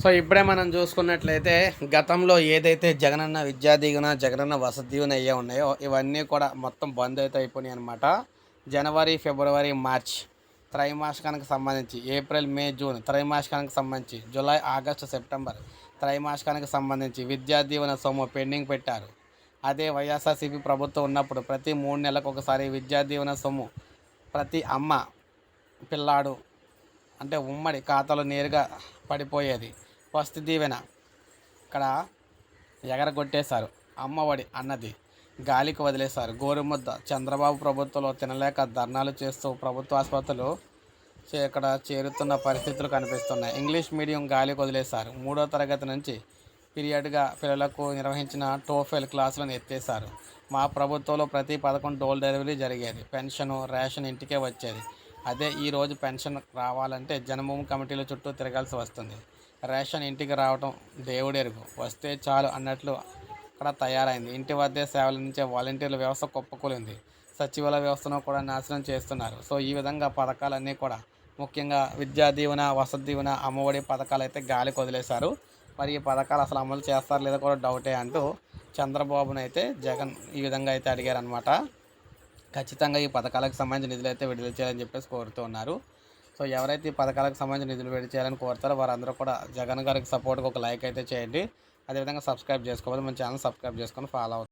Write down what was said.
So ఇప్పుడే మనం చూసుకున్నట్లయితే గతంలో ఏదైతే జగనన్న విద్యా దీవెన జగనన్న వసతి దీవెన అయ్యే ఉన్నాయో ఇవన్నీ కూడా మొత్తం బంద్ అయితే అయిపోయినాయి అనమాట జనవరి ఫిబ్రవరి మార్చ్ త్రైమాసికానికి సంబంధించి ఏప్రిల్ మే జూన్ త్రైమాసికానికి సంబంధించి జూలై ఆగస్టు సెప్టెంబర్ త్రైమాసికానికి సంబంధించి విద్యా దీవెన సొమ్ము పెండింగ్ పెట్టారు. అదే వైఎస్ఆర్సీపీ ప్రభుత్వం ఉన్నప్పుడు ప్రతి మూడు నెలలకు ఒకసారి విద్యా దీవెన సొమ్ము ప్రతి అమ్మ పిల్లాడు అంటే ఉమ్మడి ఖాతాలో నేరుగా పడిపోయేది. వస్తు దీవెన ఇక్కడ ఎగరగొట్టేశారు. అమ్మఒడి అన్నది గాలికి వదిలేశారు. గోరుముద్ద చంద్రబాబు ప్రభుత్వంలో తినలేక ధర్నాలు చేస్తూ ప్రభుత్వ ఆసుపత్రులు చే- ఇక్కడ చేరుతున్న పరిస్థితులు కనిపిస్తున్నాయి. ఇంగ్లీష్ మీడియం గాలికి వదిలేశారు. మూడో తరగతి నుంచి పీరియడ్గా పిల్లలకు నిర్వహించిన టోఫెల్ క్లాసులను ఎత్తేశారు. మా ప్రభుత్వంలో ప్రతి పథకం డోర్ డెలివరీ జరిగేది. పెన్షన్ రేషన్ ఇంటికే వచ్చేది. అదే ఈరోజు పెన్షన్ రావాలంటే జన్మభూమి కమిటీల చుట్టూ తిరగాల్సి వస్తుంది. రేషన్ ఇంటికి రావటం దేవుడెరుగు వస్తే చాలు అన్నట్లు అక్కడ తయారైంది. ఇంటి వద్దే సేవలు అందించే వాలంటీర్ల వ్యవస్థ కుప్పకూలింది. సచివాలయ వ్యవస్థను కూడా నాశనం చేస్తున్నారు. సో ఈ విధంగా పథకాలన్నీ కూడా ముఖ్యంగా విద్యా దీవెన వసతి దీవెన అమ్మఒడి పథకాలు అయితే గాలికి వదిలేశారు మరి ఈ పథకాలు అసలు అమలు చేస్తారు లేదో కూడా డౌటే అంటూ చంద్రబాబును అయితే జగన్ ఈ విధంగా అయితే అడిగారనమాట ఖచ్చితంగా ఈ పథకాలకు సంబంధించిన నిధులు అయితే విడుదల చేయాలని చెప్పేసి కోరుతూ ఉన్నారు. సో ఎవరైతే ఈ పథకాలకు సంబంధించి నిధులు విడుదల చేయాలని కోరుతారో వారందరూ కూడా జగన్ గారికి సపోర్ట్గా ఒక లైక్ అయితే చేయండి. అదేవిధంగా సబ్స్క్రైబ్ చేసుకోవాలి. మన ఛానల్ సబ్స్క్రైబ్ చేసుకొని ఫాలో అవుతుంది